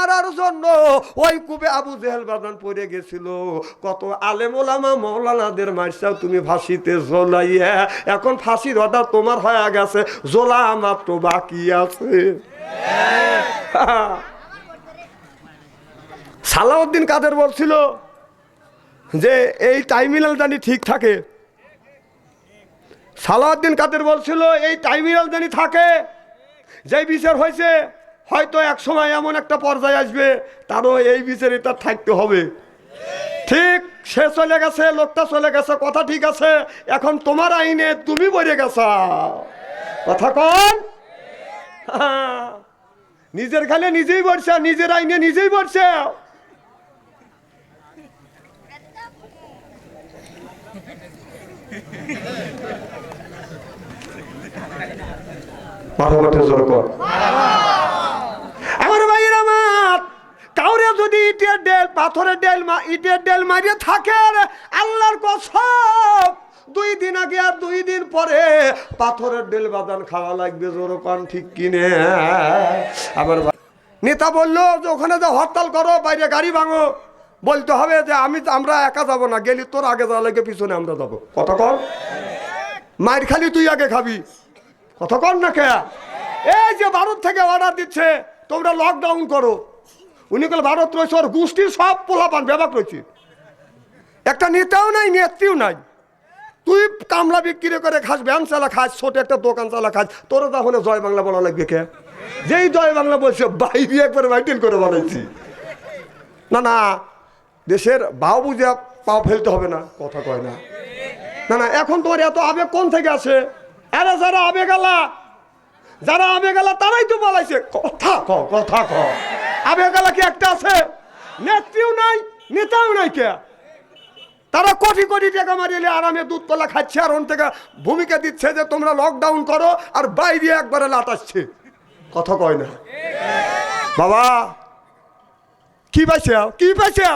মারার জন্য ওই কুবে আবু জেহেল বাদান পড়ে গেছিল। কত আলেম ওলামা মৌলানাদের মারসাও তুমি ফাঁসিতে জ্বলাইয়া, এখন ফাঁসির অর্ডার তোমার হয়ে গেছে, জ্বলা মাত্র বাকি আছে। সালাউদ্দিন কাদের বলছিল যে, এই টাইমিনাল জানি ঠিক থাকে। সালাউদ্দিন কাদের বলছিল, এই টাইমিনাল জানি থাকে, যে বিচার হয়েছে হয়তো এক সময় এমন একটা পর্যায়ে আসবে, তারও এই বিচারে তার থাকতে হবে। ঠিক সে চলে গেছে, লোকটা চলে গেছে, কথা ঠিক আছে, এখন তোমার আইনে তুমি বলে গেছ। কথা কন। নিজের খালে নিজেই বলছে নিজের আইনে নিজেই বলছে মাথা জোর কর আমার ভাইয়ের আমার কাউরে যদি ইটের ডেল, পাথরের ডেল ইটের ডেল মারিয়ে থাকে আল্লাহর কসম, দুই দিন আগে আর দুই দিন পরে পাথরের ডেল বাদান খাওয়া লাগবে, জোর কন ঠিক কিনে। আমার নেতা বলল, যে ওখানে যে হরতাল করো, বাইরে গাড়ি ভাঙো। বলতে হবে যে, আমি আমরা একা যাব না, গেলি তোর আগে যাওয়া লাগে পিছনে আমরা যাব। কত কর মায়ের খালি তুই আগে খাবি। কথা কর না কে? এই যে ভারত থেকে অর্ডার দিচ্ছে, তোমরা লকডাউন করো। উনি বলে ভারত রয়েছে ওর গোষ্ঠীর সব পোলাপান ব্যবহার রয়েছে। একটা নেতাও নাই, নেত্রীও নাই। তুই কামলা বিক্রি করে খাস ব্যায়াম চালা খাস, ছোট একটা দোকান চালা খাস, তোর তাহলে জয় বাংলা বলা লাগবে কে? যেই জয় বাংলা বলছে বাইরে একবার ভাইটেল করে বানাইছি। না না, দেশের বাউ বুঝে পাও ফেলতে হবে না, কথা কয় না। না না, এখন তোমার এত আবেগ কোন থেকে আছে আরে, যারা আবেগ আলা, যারা আবেগ আলা, তারাই তো বলাইছে। কথা ক কথা ক। আবেগ আলা কি একটা আছে? নেত্রীও নাই, নেতাও নাই কে? তারা কোটি কোটি টাকা মারিয়ে আরামে দুধ কলা খাচ্ছে আর ওন থেকে ভূমিকা দিচ্ছে যে তোমরা লকডাউন করো আর বাইরে একবারে লাটাচ্ছে কথা কয় না। বাবা, কি পাইছে কি পাইছে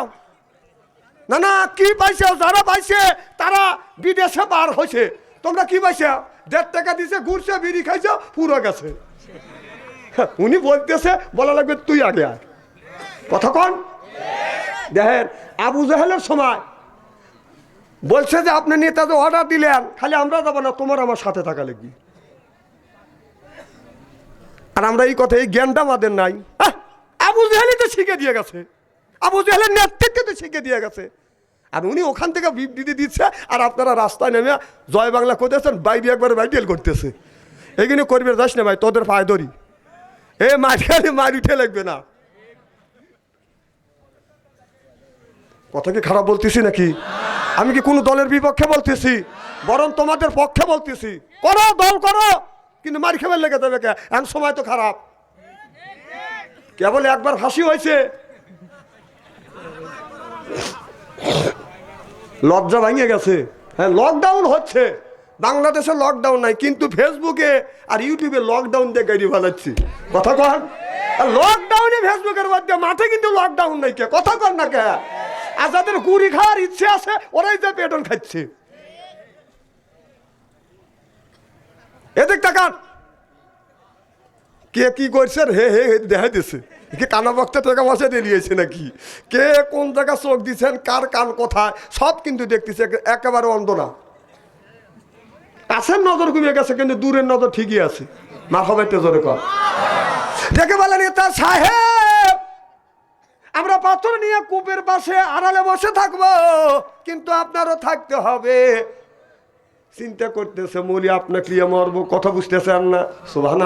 না না, কি পাইছে যারা পাইছে, তারা বিদেশে বার হয়েছে তোমরা কি পাইছে দেড় টাকা দিছে, ঘুরছে, বিড়ি খাইছে, পুরো গেছে। উনি বলতেছে, বলা লাগবে তুই আগে আয়। কথা কন? দেখেন, আবু জাহেলের সময় বলছে যে, আপনি নেতা অর্ডার দিলেন, খালি আমরা যাব না, তোমার আমার সাথে থাকা লাগবে। আর আমরা এই কথা, এই জ্ঞানটা আমাদের নাই। আবু জাহেলি তো শিখে দিয়ে গেছে। আবু জাহেলের নেতৃত্বে তো শিখে দিয়ে গেছে। আর উনি ওখান থেকে বিবৃতি দিচ্ছে, আর আপনারা রাস্তায় নেমে জয় বাংলা করতেছেন, বাইরে একবার বাইটেল করতেছে। এইগুলো করবে, যাস না ভাই, তোদের পায়ে ধরি। এ মার খেলে মার উঠে লাগবে না। কথা কি খারাপ বলতেছি নাকি? আমি কি কোনো দলের বিপক্ষে বলতেছি? বরং তোমাদের পক্ষে বলতেছি। করো, দল করো। কিন্তু মার খেবার লেগে যাবে কে? সময় তো খারাপ। কেবল একবার ফাঁসি হয়েছে। লজ্জা ভাঙিয়ে গেছে। হ্যাঁ লকডাউন হচ্ছে। বাংলাদেশে লকডাউন নাই, কিন্তু ফেসবুকে আর ইউটিউবে লকডাউন দিয়ে গাড়ি বানাচ্ছি। কথা কন? লকডাউনে ফেসবুকের মধ্যে মাঠে কিন্তু লকডাউন নাই কে? কথা কন না কে? আর যাদের গুড়ি খাওয়ার ইচ্ছে আছে, ওরাই যে পেটন খাচ্ছে। এদিক তাকান কে কি করছে হে হে দেখা দিছে। কি কানা বক্তা টাকা পয়সা দিয়ে নিয়েছে নাকি? কে কোন জায়গা চোখ দিচ্ছেন কার কান কোথায়? সব কিন্তু দেখতেছে একেবারে অন্ধ না। কাছের নজর কমে গেছে, কিন্তু দূরের নজর ঠিকই আছে। মা জোরে কর। দেখে বলেন এটা সাহেব, আমরা পাথর নিয়ে কূপের পাশে আড়ালে বসে থাকব, কিন্তু আপনারও থাকতে হবে। চিন্তা করতেছে, মলি, আপনাকে নিয়ে মরবো, কথা বুঝতেছেন না। সুভান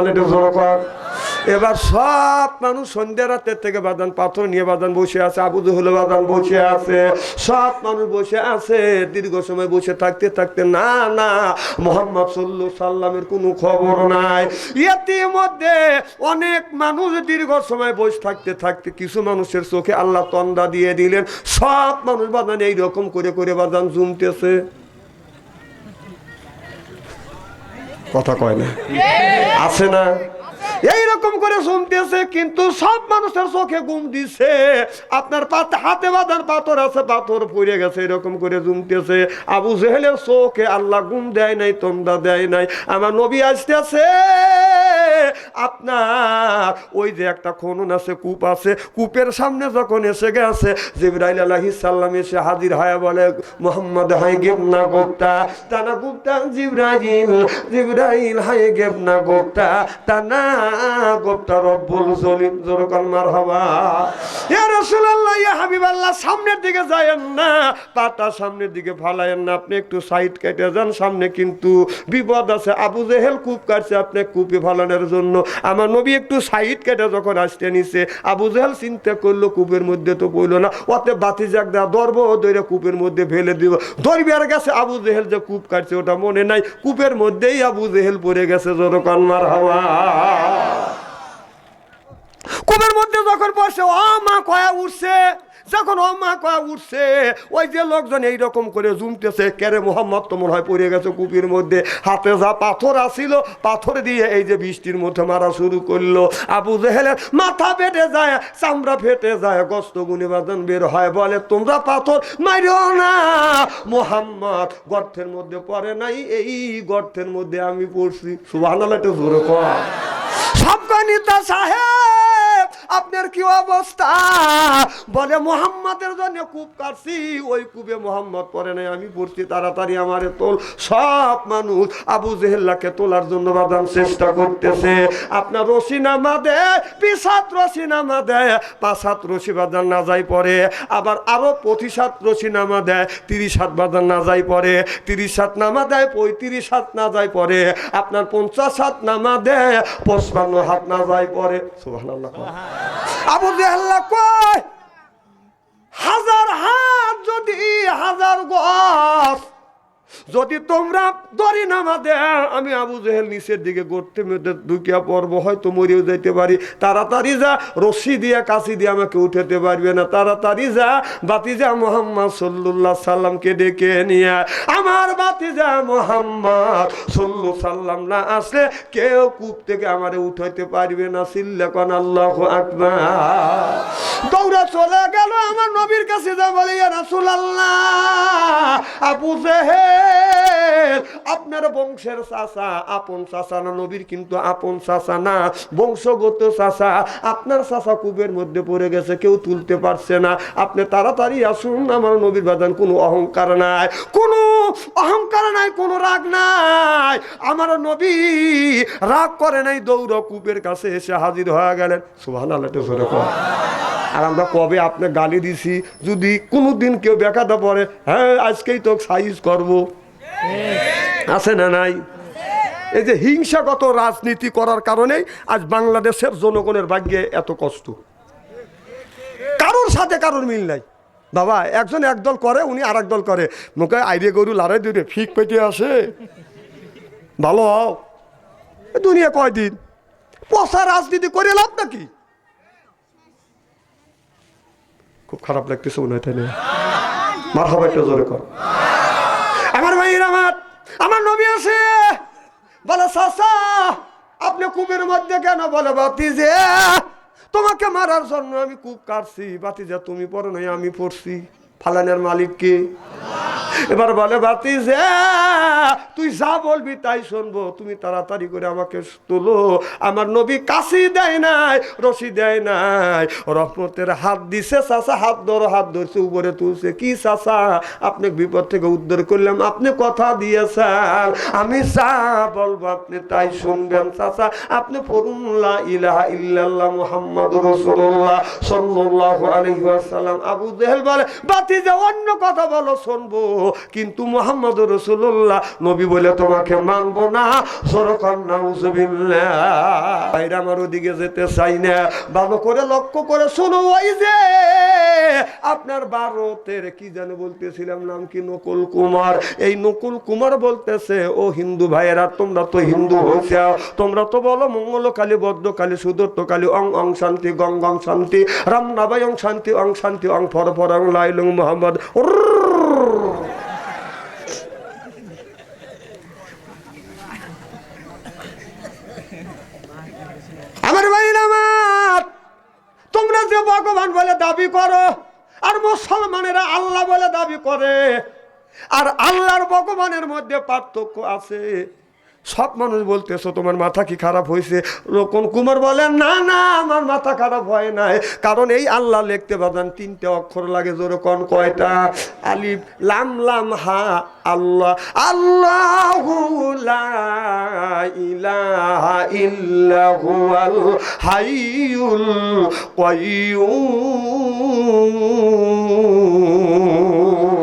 এবার সব মানুষ সন্ধ্যা রাতের থেকে বাদান পাথর নিয়ে বাদান বসে আছে, আবু হলে বাদান বসে আছে, সব মানুষ বসে আছে, দীর্ঘ সময় বসে থাকতে থাকতে না না, মোহাম্মদ সল্লু সাল্লামের কোনো খবর নাই। ইতিমধ্যে অনেক মানুষ দীর্ঘ সময় বসে থাকতে থাকতে কিছু মানুষের চোখে আল্লাহ তন্দা দিয়ে দিলেন, সব মানুষ বাদান এইরকম করে করে বাদান জুমতেছে কথা কয় না। আছে না? এইরকম করে শুনতেছে, কিন্তু সব মানুষের চোখে ঘুম দিছে। আপনার পাতে হাতে বাঁধার পাথর আছে, পাথর পড়ে গেছে, এরকম করে জুমতেছে আবু জেহেলের চোখে আল্লাহ ঘুম দেয় নাই তন্দা দেয় নাই। আমার নবী আসতেছে, আপনার ওই যে একটা খনন আছে, কূপ আছে, কূপের সামনে যখন এসে গেছে, জিবরাইল আলাইহিস সালাম এসে হাজির হয় বলে, মোহাম্মদ হাই গেব না গোপ্তা, তানা গুপ্তা জিব্রাইল জিব্রাইল হাই গেব না গোপ্তা, তানা রব্বুল জলিম জোরকান মারহাবা। ইয়া রাসূলুল্লাহ, ইয়া হাবিবাল্লাহ, সামনের দিকে যায়েন না, পাটা সামনের দিকে ফালায়েন না। আপনি একটু সাইড কেটে যান, সামনে কিন্তু বিপদ আছে। আবু জেহেল কূপ কাটছে আপনি কূপে ফালানোর জন্য। আমার নবী একটু সাইড কেটে যখন আসতে নিছে, আবু জেহেল চিন্তা করল, কূপের মধ্যে তো পড়ল না। ওতে বাতি জাগ দেওয়া দরব দইরে কূপের মধ্যে ফেলে দিব। দরবিয়ার গেছে, আবু জেহেল যে কূপ কাটছে, ওটা মনে নাই। কূপের মধ্যেই আবু জেহেল পড়ে গেছে জোরকান মার হাওয়া কূপের মধ্যে যখন বসে, ও মা কয়া উঠছে, যখন ও মা কয়া উঠছে, ওই যে লোকজন এইরকম করে জুমতেছে কেরে মোহাম্মদ তো মনে হয় পড়ে গেছে কূপের মধ্যে। হাতে যা পাথর আসিল পাথর দিয়ে এই যে বৃষ্টির মধ্যে মারা শুরু করল। আবু জেহেলের মাথা ফেটে যায়, চামড়া ফেটে যায়, গস্ত গুণিবাদন বের হয়, বলে, তোমরা পাথর মারিও না, মোহাম্মদ, গর্তের মধ্যে পড়ে নাই, এই গর্তের মধ্যে আমি পড়ছি। সুবাহ জোরে কর সবগানিতা সাহেব আপনার কি অবস্থা? বলে, মোহাম্মদের জন্য কূপ কাটছি। ওই কূপে মোহাম্মদ পরে নাই। আমি পড়ছি তাড়াতাড়ি আমারে তোল। সব মানুষ আবু জেহেল্লাকে তোলার জন্য বাদাম চেষ্টা করতেছে। আপনার রশি নামা দেয় পিসাত রশি নামা দেয় পাঁচাত রশি বাদান না যাই পরে আবার আরও পঁচিশ হাত রশি নামা দেয় তিরিশ হাত বাদান না যাই পরে তিরিশ হাত নামা দেয় পঁয়ত্রিশ হাত না যায় পরে আপনার পঞ্চাশ হাত নামা দেয় পঁচপান্ন হাত না যায় পরে সুবহানাল্লাহ। আবু জেহাল্লা কয় হাজার হাত যদি হাজার গছ যদি তোমরা দড়ি নামা দে আমি আবু জেহেল নিচের দিকে গড়তে মেতে ঢুকিয়া পড়ব, হয়তো মরেও যেতে পারি। তাড়াতাড়ি যা, রশি দিয়ে, কাশি দিয়ে আমাকে উঠাতে পারবে না। তাড়াতাড়ি যা, বাতিজা মোহাম্মদ সল্লুল্লাহ সাল্লামকে ডেকে নিয়ে, আমার বাতিজা মোহাম্মদ সল্লু সাল্লাম না আসলে কেউ কূপ থেকে আমারে উঠাইতে পারবে না। সিল্লাকন আল্লাহ আকবার। দৌড়া চলে গেল আমার নবীর কাছে যা বলে রাসুল আল্লাহ আবু জেহেল, আপনার বংশের চাচা, আপন চাচা না, নবীর কিন্তু আপন চাচা না, বংশগত চাচা, আপনার চাচা কুবের মধ্যে পড়ে গেছে, কেউ তুলতে পারছে না, আপনি তাড়াতাড়ি আসুন, আমার নবীর বাদান, কোনো অহংকার নাই, কোনো অহংকার নাই, কোনো রাগ নাই, আমার নবী রাগ করে নাই, দৌড় কূপের কাছে এসে হাজির হয়ে গেলেন। সুহান আল্লাহ আর আমরা কবে আপনি গালি দিছি? যদি কোনো দিন কেউ বেকাতে পড়ে হ্যাঁ আজকেই তো সাইজ করব। আছে না নাই? এই যে হিংসাগত রাজনীতি করার কারণেই আজ বাংলাদেশের জনগণের ভাগ্যে এত কষ্ট। কারোর সাথে কারোর মিল নাই। বাবা, একজন একদল করে, উনি আর দল করে। মুখে আইরে গরু লাড়াই দিলে ফিক পেটে আসে। ভালো হও। দুনিয়া কয়দিন? পচা রাজনীতি করে লাভ নাকি? খুব খারাপ লাগতেছে মনে হয়, তাই না? মার হবে একটু জোরে কর। আমার ভাইয়ের আমার আমার নবী আছে। বলে সাসা আপনি কূপের মধ্যে কেন বলে বাতি যে তোমাকে মারার জন্য আমি কূপ কাটছি বাতি যে তুমি পড়ো নাই, আমি পড়ছি। ফালানের মালিক কে? এবার বলে বাতি যে তুই যা বলবি তাই শুনব, তুমি তাড়াতাড়ি করে আমাকে তোলো। আমার নবী কাশি দেয় নাই, রশি দেয় নাই। রহমতের হাত দিছে চাষা হাত ধরো, হাত ধরছে, উপরে তুলছে। কি চাষা আপনি বিপদ থেকে উদ্ধার করলাম, আপনি কথা দিয়েছেন। আমি যা বলব আপনি তাই শুনবেন চাষা আপনি পড়ুন ইলাহা ইল্লাল্লাহ মুহাম্মদ রাসূলুল্লাহ সাল্লাল্লাহু আলাইহি আবু জেহেল বলে বাতি যে অন্য কথা বলো, শুনব। কিন্তু মোহাম্মদ রসুল্লাহ নবী বলে তোমাকে মানবো না। বাইরে আমার ওদিকে যেতে চাই না। ভালো করে লক্ষ্য করে ওই যে আপনার ভারতের, কি জানে বলতেছিলাম, নাম কি? নকুল কুমার। এই নকুল কুমার বলতেছে, ও হিন্দু ভাইয়েরা, তোমরা তো হিন্দু হয়েছে। তোমরা তো বলো মঙ্গলকালী বদ্রকালী সুদত্তকালী অং অং, শান্তি, গং গং, শান্তি, রাম নাবাই অং শান্তি অং শান্তি, অং, ফর ফর, অং লাইলং মোহাম্মদ। আমার তোমরা যে ভগবান বলে দাবি করো, আর মুসলমানেরা আল্লাহ বলে দাবি করে, আর আল্লাহর ভগবানের মধ্যে পার্থক্য আছে। সব মানুষ বলতেছো, তোমার মাথা কি খারাপ হয়েছে? রকম কুমার বলেন না না, আমার মাথা খারাপ হয় নাই। কারণ এই আল্লাহ লিখতে পারেন তিনটে অক্ষর লাগে জোরে কোন কয়টা? আলিফ, লাম লাম, হা, আল্লাহ। আল্লাহ ইলাহা ইল্লা হুয়াল হাইয়ুল কাইয়্যুম আল্লাহ লিখতে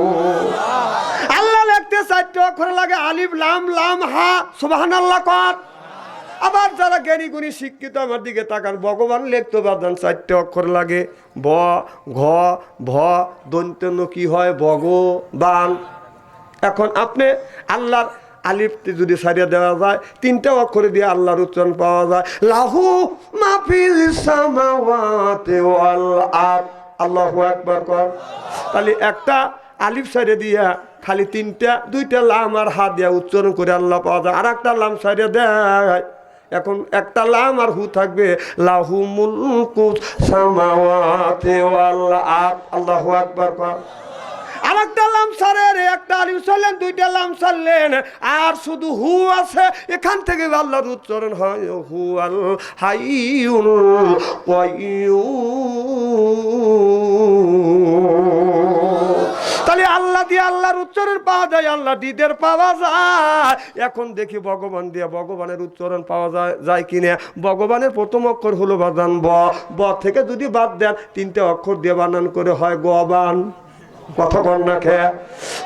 চারটে অক্ষর লাগে, আলিফ, লাম লাম, হা সুবাহান আল্লাহ কর। আবার যারা জ্ঞানী গুণী শিক্ষিত, আমার দিকে তাকান, ভগবান লিখতে পারতেন চারটে অক্ষর লাগে ব ঘ, ভ দন্তেন্য কি হয়, ভগবান। এখন আপনি আল্লাহর আলিফটি যদি সারিয়ে দেওয়া যায়, তিনটা অক্ষরে দিয়ে আল্লাহর উচ্চারণ পাওয়া যায়, লাহু আরদ। আল্লাহু আকবার কর। তাহলে একটা আলিফ সারিয়ে দিয়া খালি তিনটা, দুইটা লাম আর হাত দিয়া উচ্চারণ করে আল্লাহ পাওয়া যায় আর একটা লাম সারিয়ে দেয়। এখন একটা লাম আর হু থাকবে লাহু মুলকুস সামাওয়াতি ওয়াল আরদ। আল্লাহু আকবার কর। আর একটা লাম সারের একটা আলিম সারলেন দুইটা লাম সারলেন আর শুধু হু আছে, এখান থেকে আল্লাহর উচ্চারণ হয় হু আল হাইউল তাহলে আল্লাহ দিয়ে আল্লাহর উচ্চারণ পাওয়া যায়, আল্লাহ দিদের পাওয়া যায়। এখন দেখি ভগবান দিয়ে ভগবানের উচ্চারণ পাওয়া যায় যায় কিনে। ভগবানের প্রথম অক্ষর হলো বাদান ব। ব থেকে যদি বাদ দেন, তিনটে অক্ষর দিয়ে বানান করে হয় গবান। কথা কর না খেয়ে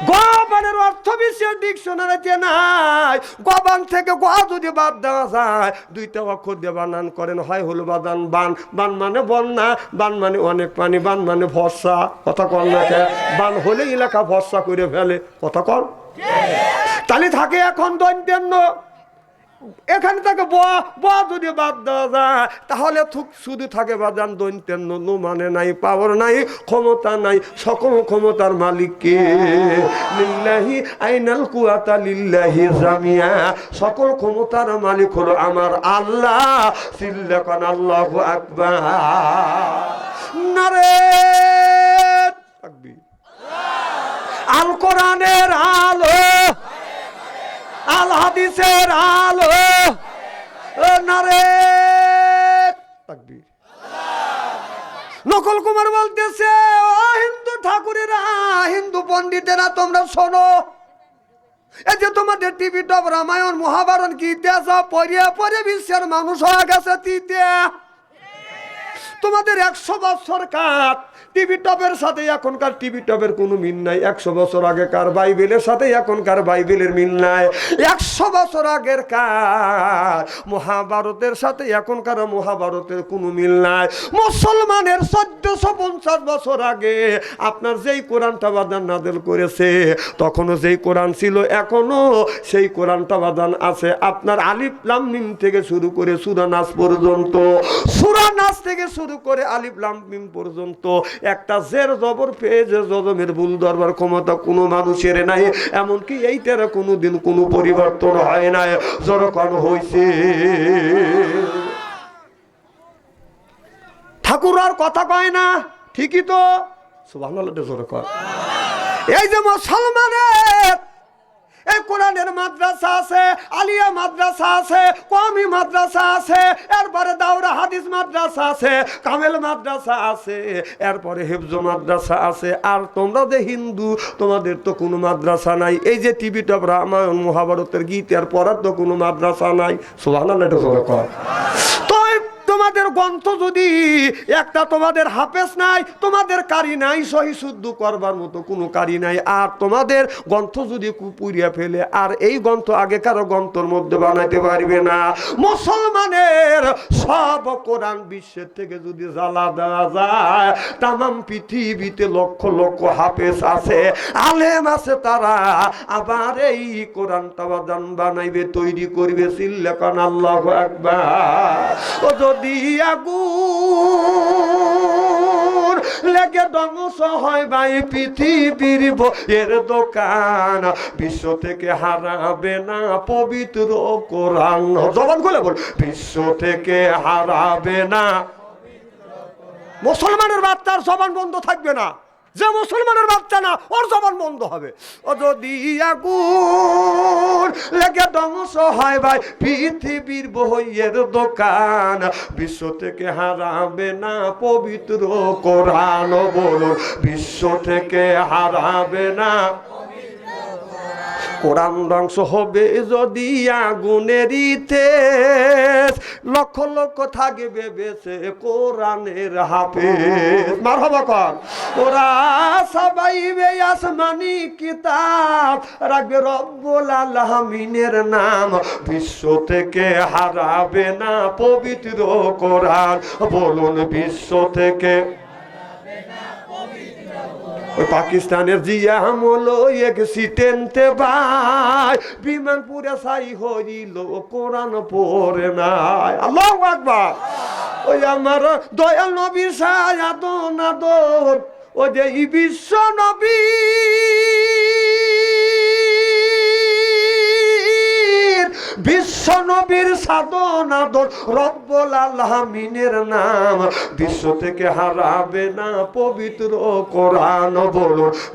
গবানের অর্থ বিশ্বের ডিকশনারিতে নাই। গবান থেকে গ যদি বাদ দেওয়া যায় দুইটা অক্ষর দিয়ে বানান করেন হয় হলো বাদান বান। বান মানে বন্যা বান মানে অনেক পানি বান মানে ভরসা। কথা না খেয়ে বান হলে এলাকা ভরসা করে ফেলে। কথা কর তাহলে থাকে এখন দৈন্যান্য এখানে থাকে ব ব যদি বাদ দেওয়া যায়, তাহলে থুক- শুধু থাকে বাদান দৈন্যের নু মানে নাই, পাওয়ার নাই, ক্ষমতা নাই, সকল ক্ষমতার মালিককে। লিল্লাহি আইনাল কুয়াতা, লিল্লাহি জামিয়া। সকল ক্ষমতার মালিক হলো আমার আল্লাহ। সিল্লাকান আল্লাহু আকবার। নারে আল কোরআনের আলো। আল হাদিসের আলো। নকল কুমার বলতেছে, ও হিন্দু ঠাকুরেরা, হিন্দু পণ্ডিতেরা, তোমরা শোনো। এই যে তোমাদের টিভি টপ রামায়ণ, মহাভারত কি ইতিহাস পড়িয়া পড়ে বিশ্বের মানুষ হয়ে গেছে তিতে। তোমাদের একশো বছর কাট টিভি টপের সাথে এখনকার টিভি টপের কোনো মিল নাই। একশো বছর আগেকার বাইবেলের সাথে এখনকার বাইবেলের মিল নাই। একশো বছর আগের কার মহাভারতের সাথে এখনকার মহাভারতের কোনো মিল নাই। মুসলমানের চোদ্দশো পঞ্চাশ বছর আগে আপনার যেই কোরআনটা বাদান নাদেল করেছে, তখনও যেই কোরআন ছিল, এখনও সেই কোরআনটা বাদান আছে। আপনার আলিফ লাম মিম থেকে শুরু করে সুরা নাচ পর্যন্ত সুরানাস থেকে শুরু করে আলিফ লাম মিম পর্যন্ত একটা জের জবর পেয়ে যে জজমের ভুল ধরবার ক্ষমতা কোনো মানুষের নাই, এমনকি এইটার কোনো দিন কোনো পরিবর্তন হয় না যখন হয়েছে ঠাকুর আর কথা কয় না, ঠিকই তো? সুবাহ কর। এই যে মুসলমানের এই কোরআনের মাদ্রাসা আছে, আলিয়া মাদ্রাসা আছে কমি মাদ্রাসা আছে, এরপরে দাওরা হাদিস মাদ্রাসা আছে, কামেল মাদ্রাসা আছে, এরপরে হেফজ মাদ্রাসা আছে। আর তোমরা যে হিন্দু, তোমাদের তো কোনো মাদ্রাসা নাই। এই যে টিভি টপ রামায়ণ মহাভারতের গীতের পড়ার তো কোনো মাদ্রাসা নাই। সোহান তোমাদের গ্রন্থ যদি একটা তোমাদের হাফেজ নাই, তোমাদের কারি নাই, সহি শুদ্ধ করবার মতো কোনো কারি নাই। আর তোমাদের গ্রন্থ যদি কুপুরিয়া ফেলে, আর এই গ্রন্থ আগেকার গ্রন্থর মধ্যে বানাইতে পারবে না। মুসলমানের সব কোরআন বিশ্বের থেকে যদি জ্বালা দেওয়া যায়, তামাম পৃথিবীতে লক্ষ লক্ষ হাফেজ আছে, আলেম আছে তারা। আবার এই কোরআনটা বাদান বানাইবে, তৈরি করবে সিল্লেকান আল্লাহ একবার ও যদি আগুন লেগে ধ্বংস হয় ভাই পৃথিবীর এর দোকান। বিশ্ব থেকে হারাবে না পবিত্র কোরআন। জবান খুলে বল বিশ্ব থেকে হারাবে না। মুসলমানের বাচ্চার জবান বন্ধ থাকবে না। যে মুসলমানের বাচ্চা না, ওর জবান বন্ধ হবে। ও যদি আগুন লেগে ধ্বংস হয় ভাই, পৃথিবীর বইয়ের দোকান। বিশ্ব থেকে হারাবে না পবিত্র কোরআন, বলুন। বিশ্ব থেকে হারাবে না কোরআন ধ্বংস হবে যদি আগুনের ইতেস লক্ষ লক্ষ থাকবে বেছে কোরআনের হাফে মার হবা কর। ওরা সবাই আসমানি কিতাব। রাখবে রব্বুল আলামিনের নাম। বিশ্ব থেকে হারাবে না পবিত্র কোরআন। বলুন বিশ্ব থেকে পাকিস্তানের জিয়া হামলো এক সিটেনতে ভাই। বিমান পুরে সাই হইল, কোরআন পড়ে নাই। আল্লাহ আকবার। ওই আমার দয়াল নবীর দোনা নাদর ও যে বিশ্ব নবী। বিশ্ব নবীর নাম। বিশ্ব থেকে হারাবে না পবিত্র কোরআন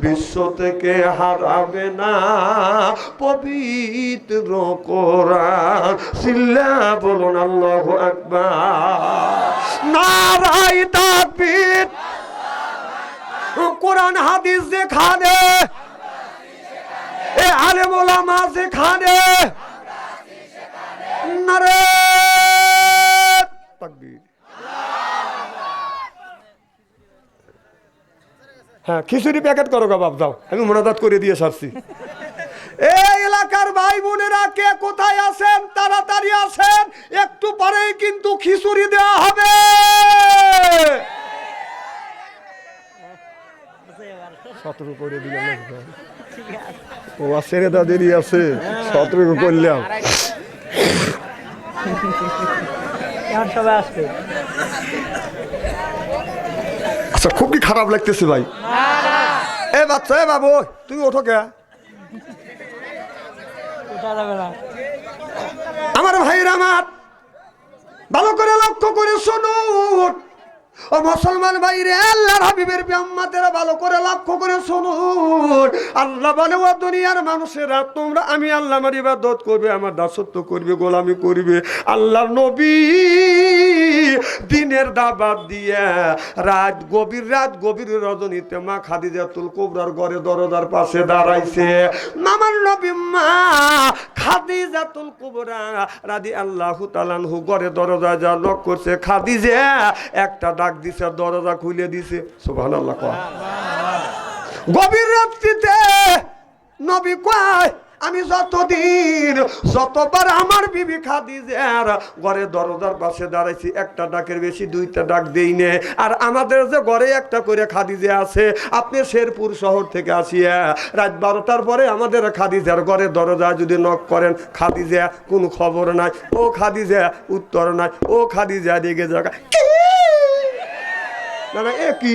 বিশ্ব থেকে হারাবে না পবিত্র কোরআন। সিল্লা বলুন আল্লাহু কোরআন, হাদিস যেখানে। এ আলেম ওলামা যেখানে। নারে। হ্যাঁ খিচুড়ি প্যাকেট করো গা বাপ, যাও। আমি মনাদাত করে দিয়ে সারছি। এই এলাকার ভাই বোনেরা কে কোথায় আছেন? তাড়াতাড়ি আসেন। একটু পরেই কিন্তু খিচুড়ি দেওয়া হবে। সতেরো করে দিলাম ও ছেড়ে দা দেরি আছে। সতেরো করলাম। এখন সবাই আসবে। আচ্ছা খুবই খারাপ লাগতেছে ভাই? এ বাচ্চা এ বাবু তুই ওঠো কে? আমার ভাইয়ের আমার। ভালো করে লক্ষ্য করে শুনুন। ও মুসলমান ভাইরে, আল্লাহর হাবিবের ব্যাম্মাতেরা ভালো করে লক্ষ্য করে শুনুন। আল্লাহ বলে, ও দুনিয়ার মানুষেরা, তোমরা আমি আল্লাহ আমার ইবাদত করবে, আমার দাসত্ব করবে, গোলামি করবে। আল্লাহর নবী দিনের দাবাত দিয়ে রাত গভীর রাত গভীর রজনীতে মা খাদিজাতুল কুবরার ঘরে দরজার পাশে দাঁড়াইছে। মামার নবী মা খাদিজাতুল কুবরা রাদি আল্লাহ তালানহু ঘরে দরজা যা লক করছে, খাদিজা একটা ডাক দিছে, দরজা খুলে দিছে। সুবহানাল্লাহ আল্লাহ গভীর রাত্রিতে নবী কয় আমি যতদিন, যতবার আমার বিবি খাদিজার ঘরে দরজার পাশে দাঁড়াইছি, একটা ডাকের বেশি, দুইটা ডাক দেই নে। আর আমাদের যে ঘরে একটা করে খাদিজে আছে, আপনি শেরপুর শহর থেকে আসিয়া রাত বারোটার পরে আমাদের খাদিজার ঘরে দরজা যদি নক করেন, খাদিজা কোনো খবর নাই। ও খাদিজা, উত্তর নাই। ও খাদিজা রেগে জায়গা না না, এ কি?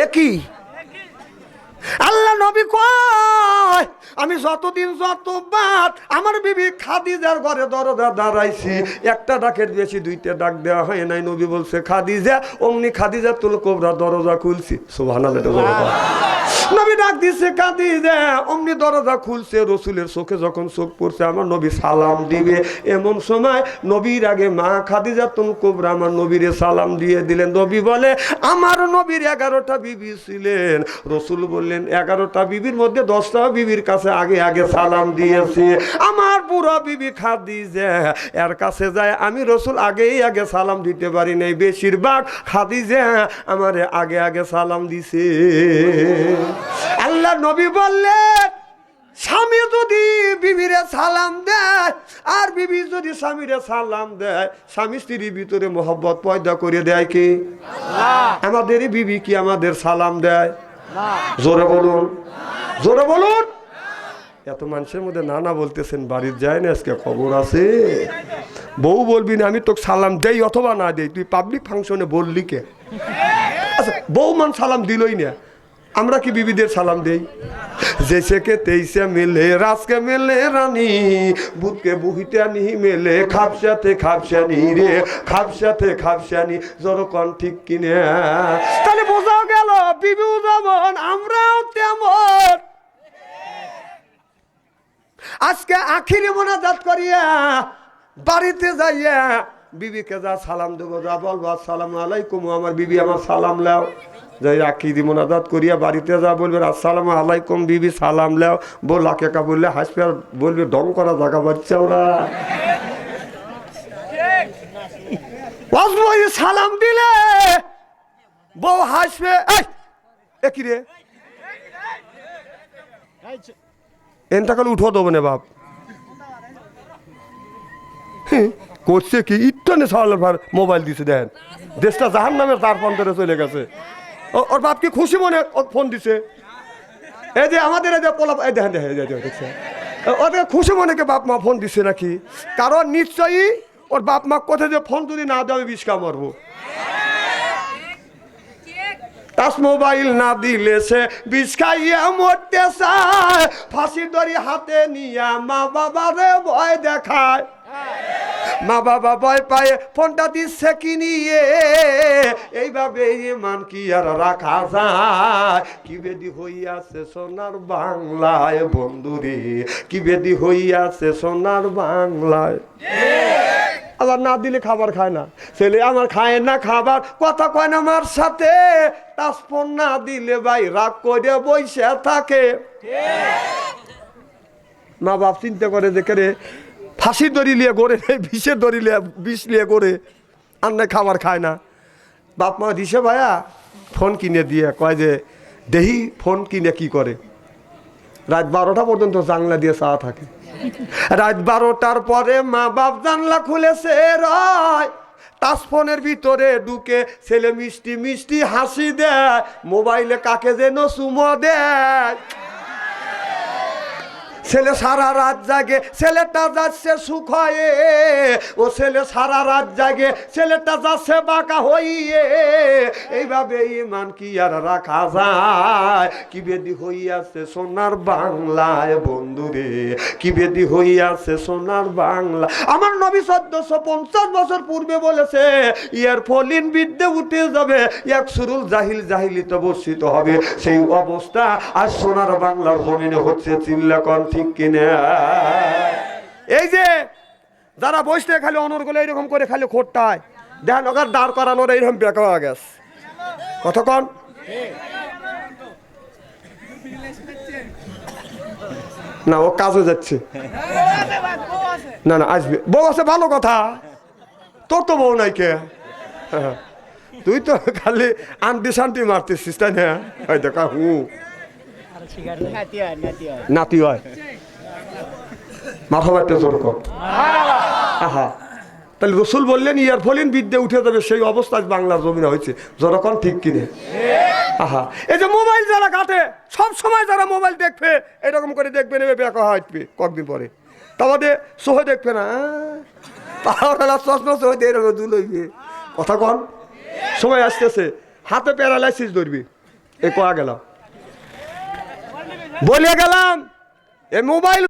এ কি? আল্লাহ নবী কয় আমি যতদিন যতবার আমার বিবি খাদিজার ঘরে দরজা দাঁড়াইছি। একটা ডাকের বেশি দুইটা ডাক দেওয়া হয় নাই। নবী বলছে, খাদিজা, অমনি খাদিজা তুল কোবরা দরজা খুলছি। নবী ডাক দিছে অমনি দরজা খুলছে। রসুলের চোখে যখন চোখ পড়ছে, আমার নবী সালাম দিবে। এমন সময় নবীর আগে মা খাদিজা তুল কোবরা আমার নবীরে সালাম দিয়ে দিলেন। নবী বলে, আমার নবীর এগারোটা বিবি ছিলেন। রসুল বললেন, এগারোটা বিবির মধ্যে দশটা বিবির কাছে আগে আগে সালাম দিয়েছি। আমার পুরো বিবি খাদিজা এর কাছে যায় আমি রসুল আগেই আগে সালাম দিতে পারি নাই। বেশিরভাগ খাদিজা আমার আগে আগে সালাম দিছে। আল্লাহ নবী বললেন স্বামী যদি বিবিরে সালাম দেয় আর বিবি যদি স্বামীরে সালাম দেয় স্বামী স্ত্রীর ভিতরে মোহব্বত পয়দা করে দেয় কি? আমাদের বিবি কি আমাদের সালাম দেয়? জোরে বলুন। জোরে বলুন। এত মানুষের মধ্যে নানা বলতেছেন, বাড়ির যায় না, আজকে খবর আছে। বউ বলবি না, আমি তোকে সালাম দেই অথবা না দেই, তুই পাবলিক ফাংশনে বললি কে? আচ্ছা বউ মান সালাম দিলই না। আমরা কি বিবিদের সালাম দেই? মেলে, রাজকে মেলে রানী বুধকে বুহিতে আনি, মেলে খাপসাতে খাপসানি রে, খাপসাতে খাপসানি জরকন ঠিক কিনে। তাহলে বোঝাও গেল বিবিও যেমন আমরাও তেমন। আজকে আখিরি মোনাজাত করিয়া বাড়িতে যাইয়া বিবিকে যা সালাম দেবো যা বলব আসসালামু আলাইকুম আমার বিবি আমার সালাম লাও যাই আখিরি মোনাজাত করিয়া বাড়িতে যা বলবে আসসালামু আলাইকুম বিবি সালাম লাও বল আকেকা বললে হাসবে বলবে ডং করা জায়গা পাচ্ছে ওরা। সালাম দিলে বউ হাসবে এই, রে? এনটা কাল উঠো দেবো না বাপ। করছে কি? ইটনে সালার ভার মোবাইল দিছে দেন দেশটা জাহান নামের তার পন্তরে চলে গেছে। ওর বাপ কি খুশি মনে ফোন দিছে? এই যে আমাদের এই যে পোলা এই দেখেন দেখেন দেখছে ওদের খুশি মনে কে বাপ মা ফোন দিছে নাকি? কারণ নিশ্চয়ই ওর বাপ মা কোথায় যে ফোন যদি না দেওয়া বিষ কামড়বো টাচ মোবাইল না দিলে সে বিষ মরতে চায়। ফাঁসির দড়ি হাতে নিয়া মা বাবারে ভয় দেখায়। মা বাবা ভয় পায়, ফোনটা দিচ্ছে কি নিয়ে? এইভাবে মান কি আর রাখা যায়? কি বেদি হইয়াছে সোনার বাংলায় বন্ধুরে? কি বেদি হইয়াছে সোনার বাংলায়? আবার না দিলে খাবার খায় না। ছেলে আমার খায় না খাবার, কথা কয় না আমার সাথে। টাচফোন না দিলে ভাই রাগ করে বইসে থাকে। মা বাপ চিন্তা করে যে রে, ফাঁসি দড়ি লিয়ে গড়ে বিষের দড়ি লিয়ে বিষ লিয়ে গড়ে, আর না খাবার খায় না। বাপ মা দিছে, ভাইয়া, ফোন কিনে দিয়ে। কয় যে, দেহি, ফোন কিনে কি করে? রাত বারোটা পর্যন্ত জানলা দিয়ে চা থাকে। রাত বারোটার পরে মা বাপ জানলা খুলেছে, রায় টাচ ফোনের ভিতরে ঢুকে ছেলে মিষ্টি মিষ্টি হাসি দেয়, মোবাইলে কাকে যেন চুমো দেয়? ছেলে সারা রাত জাগে, ছেলেটা যাচ্ছে সুখ হয়ে ও ছেলে সারা রাত জাগে, ছেলেটা যাচ্ছে বাঁকা হইয়ে। এইভাবে ইমান কি আর রাখা যায়? কি বেদি হইয়াছে সোনার বাংলায় বন্ধুরে? কি বেদি হইয়াছে সোনার বাংলা? আমার নবী চোদ্দশো পঞ্চাশ বছর পূর্বে বলেছে, ইয়ার ফলিন বিদ্যে উঠে যাবে, এক সুরুল জাহিল জাহিলিত বর্ষিত হবে। সেই অবস্থা আর সোনার বাংলার জমিনে হচ্ছে চিল্লাকন ঠিক কিনা? এই যে, যারা বসতে খালি অনর্গলে এরকম করে খালি খোট্টায়। দেখেন, ওখানে দাঁড় করানোর এইরকম বেকা হয়ে গেছে। কতক্ষণ না, ও কাজে যাচ্ছে। না না, আসবে। বউ আছে, ভালো কথা। তোর তো বউ নাই কে? হ্যাঁ। তুই তো খালি আন্টি শান্তি মারতেছিস, তাই না? দেখা, হু। নাতি হয় মাথা বাড়তে জোর কর। তাহলে রসুল বললেন, ইয়ার ফলিন বিদ্যে উঠে যাবে, সেই বাংলার জমিনে হয়েছে। ঠিক কিনে। আহা। এই যে মোবাইল যারা কাটে, সব সময় যারা মোবাইল দেখবে, এরকম করে দেখবে, নেবে বেকা হাঁটবে কয়েকদিন পরে। তাহলে সোহে দেখবে না তাহলে চশমা সোহে দিয়ে এরকম কথা কন। সময় আসতেছে। হাতে প্যারালাইসিস ধরবি। এ কয়া গেলাম বলে গেলাম এ মোবাইল